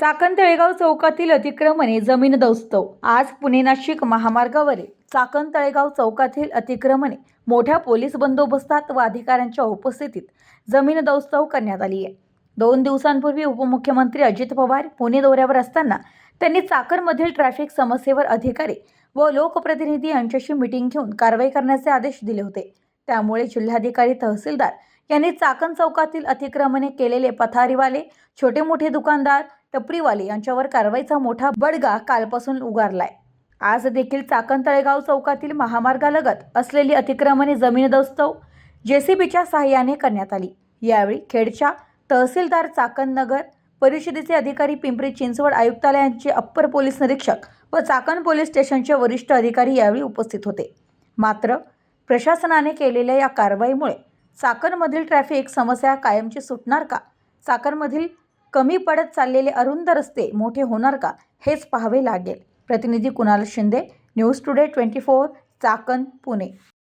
चाकण तळेगाव चौकातील अतिक्रमणे जमीन दौस्तव आज पुणे नाशिक महामार्गावरील चाकण तळेगाव चौकातील अतिक्रमणे मोठ्या पोलीस बंदोबस्तात व अधिकाऱ्यांच्या उपस्थितीत जमीन दौस्तव करण्यात आली आहे. दोन दिवसांपूर्वी उपमुख्यमंत्री अजित पवार पुणे दौऱ्यावर असताना त्यांनी चाकणमधील ट्रॅफिक समस्येवर अधिकारी व लोकप्रतिनिधी यांच्याशी मिटिंग घेऊन कारवाई करण्याचे आदेश दिले होते. त्यामुळे जिल्हाधिकारी तहसीलदार यांनी चाकण चौकातील अतिक्रमणे केलेले पथारीवाले छोटे मोठे दुकानदार टपरीवाले यांच्यावर कारवाईचा मोठा बडगा कालपासून उगारलाय. आज देखील चाकण तळेगाव चौकातील महामार्गालगत असलेली अतिक्रमणे जमीनदोस्तव जेसीबीच्या सहाय्याने करण्यात आली. यावेळी खेडच्या तहसीलदार चाकण नगर परिषदेचे अधिकारी पिंपरी चिंचवड आयुक्तालयांचे अप्पर पोलीस निरीक्षक व चाकण पोलीस स्टेशनचे वरिष्ठ अधिकारी यावेळी उपस्थित होते. मात्र प्रशासनाने केलेल्या या कारवाईमुळे चाकणमधील ट्रॅफिक समस्या कायमची सुटणार का? चाकणमधील कमी पडत चाललेले अरुंद रस्ते मोठे होणार का हेच पाहावे लागेल. प्रतिनिधी Kunal Shinde news today twenty four Chakan Pune.